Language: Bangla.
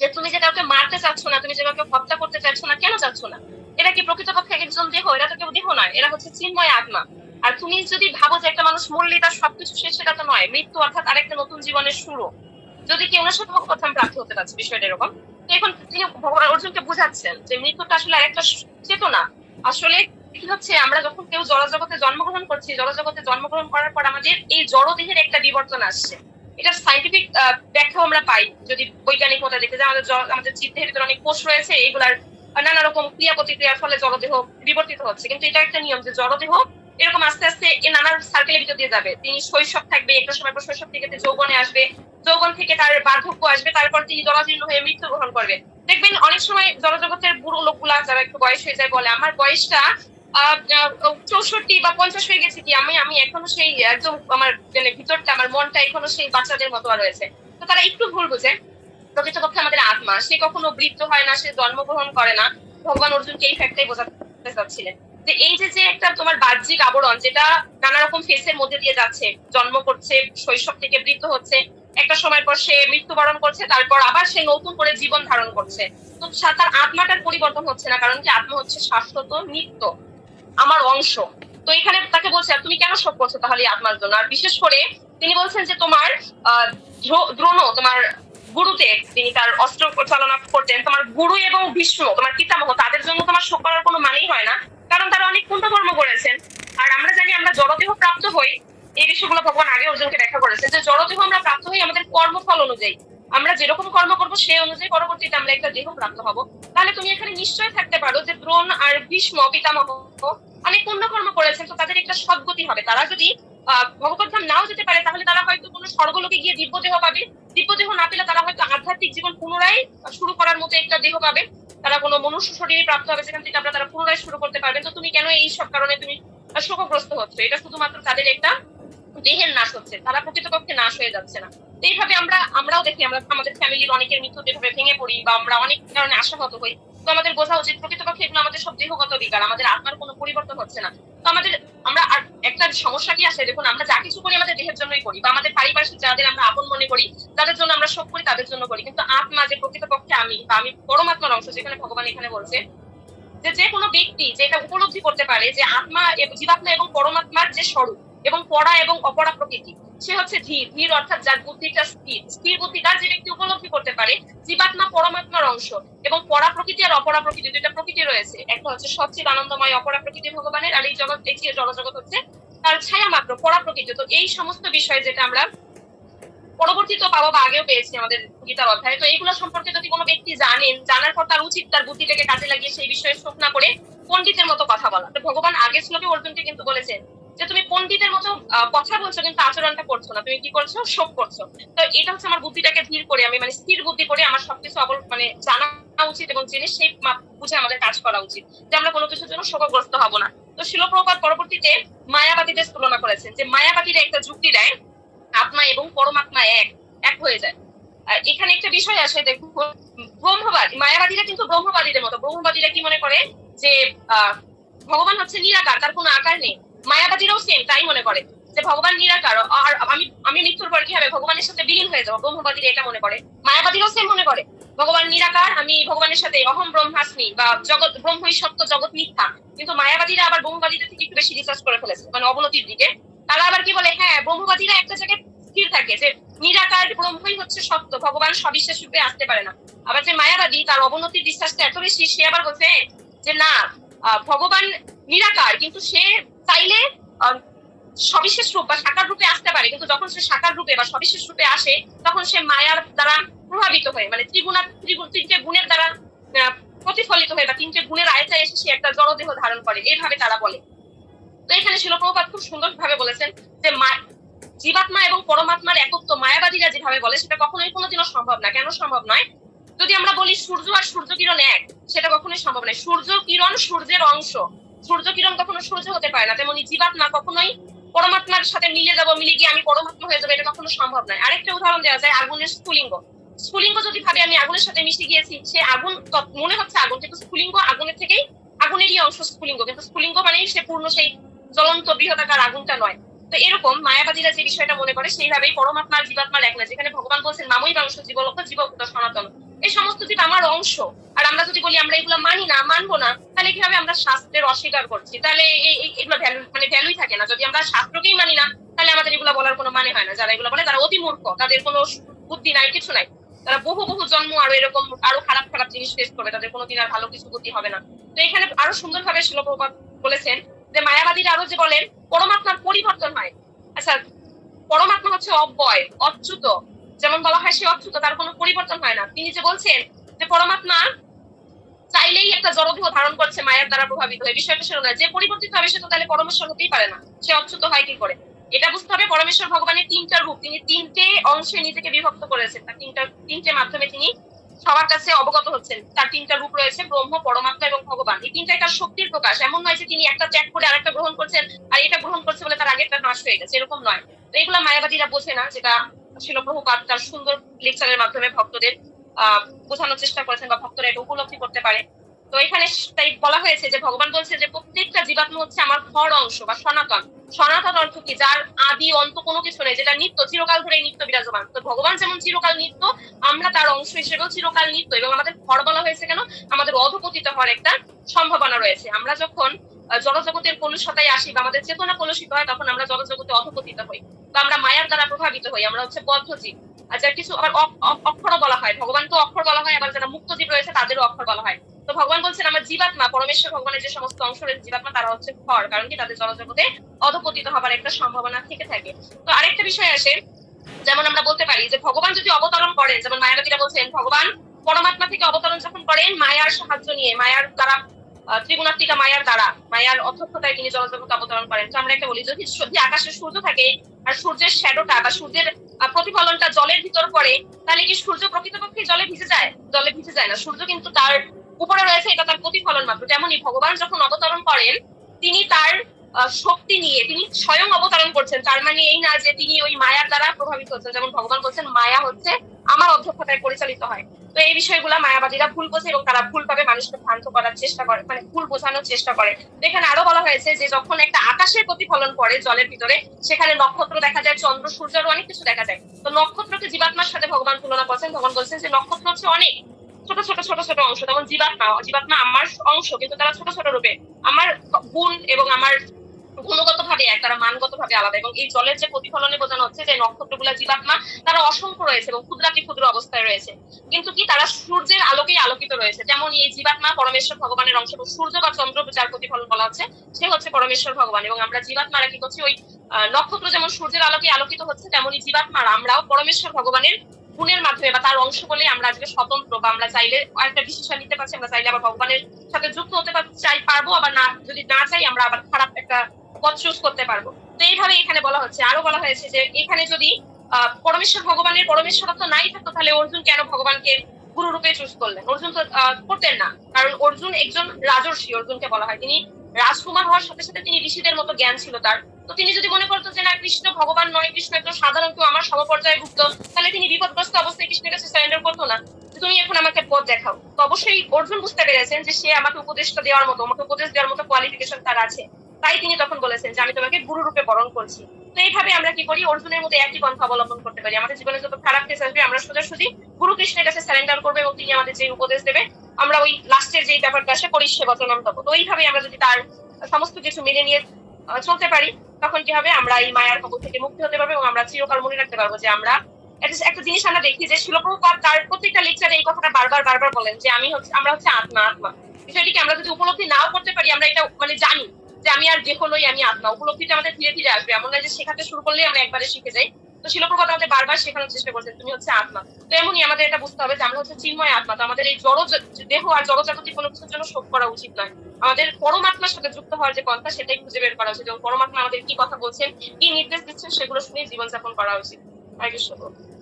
যে তুমি যে কাউকে মারতে চাচ্ছ না, তুমি যে কাউকে হত্যা করতে চাচ্ছ না, কেন চাচ্ছ না? এরা কি প্রকৃতপক্ষে একজন দেহ? এরা তো কেউ দেহ নয়, এরা হচ্ছে চিন্ময় আত্মা। আর তুমি যদি ভাবো যে একটা মানুষ মরলেই তার সবকিছু শেষ, সেটা তো নয়, মৃত্যু অর্থাৎ আরেকটা নতুন জীবনের শুরু। যদি কেউ ওনার সাথে আমি প্রাপ্ত হতে পারছি বিষয়টা এরকম। এখন তিনি ভগবান অর্জুনকে বুঝাচ্ছেন যে মৃত্যুটা আসলে আরেকটা চেতনা। আসলে কি হচ্ছে, আমরা যখন কেউ জড়জগতে জন্মগ্রহণ করছি, জড়জগতে জন্মগ্রহণ করার পর আমাদের এই জড়দেহের একটা বিবর্তন আসছে। এটা সাইন্টিফিক ব্যাখ্যাও আমরা পাই। যদি বৈজ্ঞানিক মতে দেখে যে আমাদের আমাদের জীবদেহের ভিতরে অনেক কোষ রয়েছে এগুলার নানা রকম ক্রিয়া প্রতিক্রিয়ার ফলে জড়দেহ বিবর্তিত হচ্ছে। কিন্তু এটা একটা নিয়ম যে জড়দেহ এরকম আস্তে আস্তে এ নানা সার্কেলের ভিতর দিয়ে যাবে। তিনি শৈশব থাকবে, একটা সময় পর শৈশব থেকে যৌবনে আসবে। যৌবন থেকে তার বার্ধক্য আসবে, তারপর তিনি জরাজীর্ণ হয়ে মৃত্যু গ্রহণ করবে। দেখবেন অনেক সময় জনজগতের বুড়ো লোকগুলা, যারা একটু বয়স হয়ে যায় বলে, আমার বয়সটা চৌষট্টি বা পঞ্চাশ হয়ে গেছে কি? আমি আমি এখনও সেই একদম আমার মানে ভিতরটা, আমার মনটা এখনও সেই বাচ্চাদের মতো রয়েছে। তো তারা একটু ভুল বুঝে। প্রকৃতপক্ষে আমাদের আত্মা, সে কখনো বৃদ্ধ হয় না, সে জন্মগ্রহণ করে না। ভগবান অর্জুনকে এই ফ্যাক্টটাই বোঝাতে চাচ্ছিলেন। যে এই যে যে একটা তোমার বাহ্যিক আবরণ, যেটা নানা রকম ফেসের মধ্যে দিয়ে যাচ্ছে, জন্ম করছে, শৈশব থেকে বৃদ্ধ হচ্ছে, একটা সময় পর সে মৃত্যুবরণ করছে, তারপর আবার সে নতুন করে জীবন ধারণ করছে। তো তার আত্মাটার পরিবর্তন হচ্ছে না, কারণ কি আত্মা হচ্ছে শাশ্বত নিত্য। আমার অংশ। তো এখানে তাকে বলছে আর তুমি কেন শোক করছ তাহলে আত্মার জন্য? আর বিশেষ করে তিনি বলছেন যে তোমার আহ, দ্রো- দ্রোণ তোমার গুরুতে তিনি তার অস্ত্র চালনা করতেন। তোমার গুরু এবং ভীষ্ম তোমার পিতামহ তাদের জন্য তোমার শোক করার কোনো মানেই হয় না। কারণ তারা অনেক পুণ্যকর্ম করেছেন। আর আমরা জানি আমরা জড়দেহ প্রাপ্ত হই। এই বিষয়গুলো ভগবান আগে অর্জুনকে ব্যাখ্যা করেছেন যে জড়দেহ আমরা প্রাপ্ত হই আমাদের কর্মফল অনুযায়ী। আমরা যেরকম কর্ম করব সেই অনুযায়ী পরবর্তীতে আমরা একটা দেহ প্রাপ্ত হব। তাহলে তুমি এখানে নিশ্চয় থাকতে পারো যে দ্রোণ আর ভীষ্ম, পিতামহ অনেক পুণ্যকর্ম করেছেন, তো তাদের একটা সদ্গতি হবে। তারা যদি ভগবত নাও যেতে পারে, তাহলে তারা হয়তো কোনো স্বর্গলোকে গিয়ে দিব্যদেহ পাবে। দিব্যদেহ না পেলে তারা হয়তো আধ্যাত্মিক জীবন পুনরায় শুরু করার মতো একটা দেহ পাবে। তারা কোনো মনুষ্য শরীরে প্রাপ্ত হবে, সেখান থেকে আমরা তারা পুনরায় শুরু করতে পারবেন তো তুমি কেন এই সব কারণে তুমি শোকগ্রস্ত হচ্ছে? এটা শুধুমাত্র তাদের একটা দেহের নাশ হচ্ছে। তারা প্রকৃতপক্ষে নাশ হয়ে যাচ্ছে না। এইভাবে আমরা, আমরাও দেখি, আমরা আমাদের ফ্যামিলির অনেকের মৃত্যুতে এভাবে ভেঙে পড়ি বা আমরা অনেক কারণে আশাহত হই, তো আমাদের বোঝা উচিত প্রকৃতপক্ষে এগুলো আমাদের সব দেহগত বিকার, আমাদের আত্মার কোনো পরিবর্তন হচ্ছে না। তো আমাদের, আমরা একটা সমস্যা কি আসে দেখুন, আমরা যা কিছু করি আমাদের দেহের জন্যই করি, বা আমাদের পারিপার্শ্বিক যাদের আমরা আপন মনে করি, তাদের জন্য আমরা সব করি, তাদের জন্য করি, কিন্তু আত্মা যে প্রকৃতপক্ষে আমি, বা আমি পরমাত্মার অংশ যেখানে ভগবান এখানে বলছে, যে যে কোনো ব্যক্তি যে এটা উপলব্ধি করতে পারে যে আত্মা জীবাত্মা এবং পরমাত্মার যে স্বরূপ, এবং পড়া এবং অপরা প্রকৃতি হচ্ছে ধীর ধীর অর্থাৎ যার বুদ্ধিটা স্থির। স্থির বুদ্ধি যে ব্যক্তি উপলব্ধি করতে পারে, জীবাত্মা পরমাত্মার অংশ এবং পরা প্রকৃতি আর অপরা প্রকৃতি দুইটা প্রকৃতি রয়েছে। একটা হচ্ছে সবচেয়ে আনন্দময় অপরা প্রকৃতি ভগবানের আর এই জগৎ, এই জড়জগৎ হচ্ছে তার ছায়া মাত্র পরা প্রকৃতি তো এই সমস্ত বিষয় যেটা আমরা পরবর্তীতে পাবো বা আগেও পেয়েছি আমাদের গীতার অধ্যায়ে। তো এইগুলো সম্পর্কে যদি কোনো ব্যক্তি জানেন, জানার পর তার উচিত তার বুদ্ধিটাকে কাজে লাগিয়ে সেই বিষয়ে শোক না করে পণ্ডিতের মতো কথা বলা। তো ভগবান আগের শ্লোকে অর্জুনকে কিন্তু বলেছেন যে তুমি পণ্ডিতের মতো কথা বলছো কিন্তু আচরণটা করছ না, তুমি কি করছ? শোক করছ। তো এটা হচ্ছে আমার বুদ্ধিটাকে ধীর করে, আমি মানে স্থির বুদ্ধি করে আমার সবকিছু অবল মানে জানা উচিত এবং জেনে সেই বুঝে আমাদের কাজ করা উচিত যে আমরা কোনো কিছুর জন্য শোকগ্রস্ত হব না। তো শিলপ্রপাত পরবর্তীতে মায়াবাদীদের তুলনা করেছেন যে মায়াবাদীরা একটা যুক্তি দেয়, আত্মা এবং পরমাত্মা এক এক হয়ে যায়। এখানে একটা বিষয় আসে দেখুন, ব্রহ্মবাদী, মায়াবাদীরা কিন্তু ব্রহ্মবাদীদের মতো, ব্রহ্মবাদীরা কি মনে করে যে ভগবান হচ্ছে নিরাকার, তার কোনো আকার নেই। মায়াবাদীরাও সেম তাই মনে করে। যে ভগবান নিরাকার আর আমি আমি মৃত্যুর পর কি হবে? ভগবানের সাথে বিলীন হয়ে যাব, ব্রহ্মবাদীরা এটা মনে করে। মায়াবাদীরাও সেম মনে করে। ভগবান নিরাকার আমি ভগবানের সাথে অহম ব্রহ্মাস্মি বা জগৎ, ব্রহ্মই সত্য, জগৎ মিথ্যা। কিন্তু মায়াবাদীরা আবার ব্রহ্মবাদীদের থেকে একটু বেশি রিসার্চ করে ফেলেছে মানে অবনতির দিকে। তারা আবার কি বলে? হ্যাঁ ব্রহ্মবাদীরা একটা জায়গায় স্থির থাকে যে নিরাকার ব্রহ্মই হচ্ছে সত্য, ভগবান সবিশেষ রূপে আসতে পারে না। আবার যে মায়াবাদী, তার অবনতির বিশ্বাসটা এত বেশি, সে আবার বলছে যে না ভগবান নিরাকার কিন্তু সে চাইলে সবিশেষ রূপ বা সাকার রূপে আসতে পারে, কিন্তু যখন সে সাকার রূপে বা সবিশেষ রূপে আসে, তখন সে মায়ার দ্বারা প্রভাবিত হয়ে মানে ত্রিগুণা, ত্রিগুণ, তিনটে গুণের দ্বারা প্রতিফলিত হয়ে বা তিনটে গুণের আয়তায় এসে সে একটা জড়দেহ ধারণ করে, এইভাবে তারা বলে। তো এখানে শিলপ্রপাত খুব সুন্দর ভাবে বলেছেন যে জীবাত্মা এবং পরমাত্মার একত্ব মায়াবাদীরা যেভাবে বলে, সেটা কখনোই কোনোদিনও সম্ভব না। কেন সম্ভব নয়? যদি আমরা বলি সূর্য আর সূর্য কিরণ এক, সেটা কখনোই সম্ভব নয়। সূর্য কিরণ সূর্যের অংশ। সূর্য কিরণ কখনো সূর্য হতে পারে না। তেমনি জীবাত্মা কখনোই পরমাত্মার সাথে মিলে যাব, মিলে গিয়ে আমি পরমাত্মা হয়ে যাব, এটা কখনো সম্ভব নয়। আরেকটা উদাহরণ দেওয়া যায়, আগুনের স্ফুলিঙ্গ। স্ফুলিঙ্গ যদি ভাবে আমি আগুনের সাথে মিশে গিয়েছি, সে আগুন মনে হচ্ছে আগুন, কিন্তু স্ফুলিঙ্গ আগুনের থেকেই আগুনেরই অংশ স্ফুলিঙ্গ। কিন্তু স্ফুলিঙ্গ মানেই সে পূর্ণ সেই জ্বলন্ত বৃহদাকার আগুনটা নয়। তো এরকম মায়াবাদীরা যে বিষয়টা মনে করে, সেইভাবেই পরমাত্মার, জীবাত্মার এক না, যেখানে ভগবান বলছেন, মামই বাংশ, জীবলোক জীবভূত সনাতন। এই সমস্ত জীব আমার অংশ, আর আমরা যদি বলি আমরা এগুলো মানি না, মানবো না, তাহলে কীভাবে আমরা শাস্ত্রের অস্বীকার করছি? তাহলে এগুলো ভ্যালু মানে ভ্যালুই থাকে না। যদি আমরা শাস্ত্রকেই মানি না, তাহলে আমাদের এগুলো বলার কোনো মানে হয় না। যারা এগুলো বলে, তারা অতি মূর্খ, তাদের কোনো বুদ্ধি নাই, কিছু নাই। তারা বহু বহু জন্ম আরও এরকম, আরও খারাপ খারাপ জিনিস ফেস করবে, তাদের কোনোদিন আর ভালো কিছু বুদ্ধি হবে না। তো এখানে আরও সুন্দরভাবে শিলপ্রপাত বলেছেন যে, মায়াবাদীরা আরও যে বলেন, পরমাত্মার পরিবর্তন হয়। আচ্ছা পরমাত্মা হচ্ছে অব্যয়, অচ্যুত। যেমন বলা হয় সে অচ্যুত তার কোনো পরিবর্তন হয় না। তিনি যে বলছেন যে পরমাত্মা চাইলেই একটা জড়দেহ ধারণ করছে মায়ের দ্বারা প্রভাবিত হয়ে। বিষয়টা সেরকম যে পরিবর্তিত হবে সে তো তাহলে পরমেশ্বর হতেই পারে না। সে অচ্যুত হয় কি করে? এটা বুঝতে হবে পরমেশ্বর ভগবানের তিনটা রূপ। তিনি তিনটে অংশে নিজেকে বিভক্ত করেছেন। তার তিনটা, তিনটে মাধ্যমে তিনি সবার কাছে অবগত হচ্ছেন। তার তিনটা রূপ রয়েছে, ব্রহ্ম, পরমাত্মা এবং ভগবান। এই তিনটাই তার শক্তির প্রকাশ। এমন নয় যে তিনি একটা ত্যাগ করে আরেকটা গ্রহণ করছেন আর এটা গ্রহণ করছে বলে তার আগেরটা নাশ হয়ে গেছে। এরকম নয়। তো এগুলা মায়াবাদীরা বোঝে না যেটা ছিল প্রভুপাত তার সুন্দর লেকচারের মাধ্যমে ভক্তদের বোঝানোর চেষ্টা করেছেন বা ভক্তরা এটা উপলব্ধি করতে পারে। তো এখানে তাই বলা হয়েছে যে, ভগবান বলছে যে, প্রত্যেকটা জীবাত্মা হচ্ছে আমার খর অংশ বা সনাতন। সনাতন অর্থ কি? যার আদি অন্ত কোনো কিছু নেই, যেটা নিত্য, চিরকাল ধরে নিত্য বিরাজমান। তো ভগবান যেমন চিরকাল নিত্য, আমরা তার অংশ হিসেবেও চিরকাল নিত্য এবং আমাদের ঘর বলা হয়েছে কেন? আমাদের অধপতিত হওয়ার একটা সম্ভাবনা রয়েছে। আমরা যখন জড়জগতের কলুষতায় আসি বা আমাদের চেতনা কলুষিত হয়, তখন আমরা জড়জগতে অধপতিত হই তো আমরা মায়ার দ্বারা প্রভাবিত হই। আমরা হচ্ছে বদ্ধজীব আর যার কিছু আবার অ- অ- অক্ষরও বলা হয়। ভগবানকে অক্ষর বলা হয়, আবার যারা মুক্ত জীব রয়েছে, তাদেরও অক্ষর বলা হয়। তো ভগবান বলছেন, আমার জীবাত্মা, পরমেশ্বর ভগবানের যে সমস্ত অংশ রয়েছে, জীবাত্মা, তারা হচ্ছে খর কারণ কি? তাদের জড়জগতে অধপতিত হবার একটা সম্ভাবনা থেকে থাকে। তো আরেকটা বিষয় আসে যেমন আমরা বলতে পারি যে ভগবান যদি অবতরণ করেন, যেমন মায়াবতীরা বলছেন, ভগবান পরমাত্মা থেকে অবতরণ যখন করেন, মায়ার সাহায্য নিয়ে, মায়ার দ্বারা ত্রিগুণাত্মিকা মায়ার দ্বারা, মায়ার অধ্যক্ষতায় তিনি জলজগতে অবতরণ করেন। তো আমরা একটা বলি, যদি যদি আকাশে সূর্য থাকে আর সূর্যের শ্যাডোটা বা সূর্যের প্রতিফলনটা জলের ভিতর পড়ে, তাহলে কি সূর্য প্রকৃতপক্ষে জলে ভিজে যায়? জলে ভিজে যায় না। সূর্য কিন্তু তার উপরে রয়েছে, এটা তার প্রতিফলন মাত্র। তেমনি ভগবান যখন অবতরণ করেন, তিনি তার শক্তি নিয়ে, তিনি স্বয়ং অবতরণ করছেন। তার মানে এই না যে তিনি ওই মায়ার দ্বারা প্রভাবিত হচ্ছেন। যেমন ভগবান বলছেন, মায়া হচ্ছে আমার অধ্যক্ষতায় পরিচালিত হয়। তো এই বিষয়গুলা মায়াবাদীরা ভুল বোঝে এবং তারা ভুল ভাবে মানুষকে ভ্রান্ত করার চেষ্টা করে মানে ভুল বোঝানোর চেষ্টা করে। এখানে আরও বলা হয়েছে যে, যখন একটা আকাশের প্রতিফলন পড়ে জলের ভিতরে, সেখানে নক্ষত্র দেখা যায়, চন্দ্র, সূর্য আরও অনেক কিছু দেখা যায়। তো নক্ষত্রকে জীবাত্মার সাথে ভগবান তুলনা করছেন। ভগবান বলছেন যে, নক্ষত্র হচ্ছে অনেক। ছোট ছোট ছোট ছোট অংশ। যেমন জীবাত্মা জীবাত্মা আমার অংশ, কিন্তু তারা ছোট ছোট রূপে। আমার গুণ এবং আমার গুণগত ভাবে এক তারা মানগত ভাবে আলাদা। এবং এই জলের যে প্রতিফলনে বোঝানো হচ্ছে যে নক্ষত্রগুলা জীবাত্মা, তারা অসংখ্য রয়েছে এবং ক্ষুদ্রাতি ক্ষুদ্র অবস্থায় রয়েছে। কিন্তু কি তারা সূর্যের আলোকেই আলোকিত রয়েছে? যেমন এই জীবাত্মা পরমেশ্বর ভগবানের অংশ এবং সূর্য বা চন্দ্র যার প্রতিফলন বলা হচ্ছে, সে হচ্ছে পরমেশ্বর ভগবান। এবং আমরা জীবাত্মারা কি করছি? ওই নক্ষত্র যেমন সূর্যের আলোকে আলোকিত হচ্ছে তেমনই জীবাত্মারা আমরাও পরমেশ্বর ভগবানের গুণের মাধ্যমে বা তার অংশ বলে আমরা আজকে স্বতন্ত্র বা আমরা চাইলে একটা ডিসিশন নিতে পারছি, আমরা চাইলে আবার ভগবানের সাথে যুক্ত হতে চাই, পারব, আবার না, যদি না চাই আমরা আবার খারাপ একটা চুজ করতে পারব। তো এইভাবে এখানে বলা হচ্ছে। আরও বলা হয়েছে যে এখানে যদি পরমেশ্বর ভগবানের পরমেশ্বরত্ব নাই থাকতো, তাহলে অর্জুন কেন ভগবানকে গুরু রূপে চুজ করলেন? অর্জুন তো করতেন না। কারণ অর্জুন একজন রাজর্ষি, অর্জুনকে বলা হয়। তিনি রাজকুমার হওয়ার সাথে সাথে তিনি ঋষিদের মতো জ্ঞান ছিল তার। তো তিনি যদি মনে করতো যে, না, কৃষ্ণ ভগবান নয়, কৃষ্ণ একজন সাধারণ, কেউ আমার সমপর্যায়ে ভুক্ত, তাহলে তিনি বিপদগ্রস্ত অবস্থায় কৃষ্ণের কাছে সারেন্ডার করতো না। তুমি এখন আমাকে পথ দেখাও। তো অবশ্যই অর্জুন বুঝতে পেরেছেন যে সে আমাকে উপদেশটা দেওয়ার মতো, আমাকে উপদেশ দেওয়ার মতো কোয়ালিফিকেশন তার আছে। তাই তিনি তখন বলেছেন যে আমি তোমাকে গুরু রূপে বরণ করছি। তো এইভাবে আমরা কি করি? অর্জুনের মধ্যে একই পন্থা অবলম্বন করতে পারি। আমাদের জীবনে যত খারাপ কেস আসবে, আমরা সোজাসুজি গুরু কৃষ্ণের কাছে সারেন্ডার করব এবং তিনি আমাদের যে উপদেশ দেবে, আমরা ওই লাস্টের যে ব্যাপারটা আসে পরিষেবা নাম তো এইভাবে আমরা যদি তার সমস্ত কিছু মেনে নিয়ে চলতে পারি, তখন কি হবে? আমরা এই মায়ার কবল থেকে মুক্তি হতে পারব এবং আমরা চিরকাল মনে রাখতে পারব যে আমরা একটা জিনিস আমরা দেখি যে শিলপ্রপাত তার প্রত্যেকটা লেকচারে এই কথাটা বারবার বারবার বলেন যে আমি হচ্ছে, আমরা হচ্ছে আত্মা আত্মা। বিষয়টিকে আমরা যদি উপলব্ধি নাও করতে পারি, আমরা এটা মানে জানি। যে আমি আর যে হলোই আমি আত্মা উপলব্ধিটা আমাদের ধীরে ধীরে আসবে। এমন না যে শেখাতে শুরু করলেই আমরা একবারে শিখে যাই। তো শিলপ্রপাত আমাদের বারবার শেখানোর চেষ্টা করছেন, তুমি হচ্ছে আত্মা। তো এমনই আমাদের এটা বুঝতে হবে যে আমরা হচ্ছে চিন্ময় আত্মা। তো আমাদের এই জড় দেহ আর জড়জাগতিক কোনো কিছুর জন্য শোক করা উচিত নয়। আমাদের পরমাত্মার সাথে যুক্ত হওয়ার যে কথা সেটাই খুঁজে বের করা উচিত। এবং পরমাত্মা আমাদের কি কথা বলছেন, কি নির্দেশ দিচ্ছেন, সেগুলো শুনে জীবনযাপন করা উচিত। কৃষ্ণ প্রভু।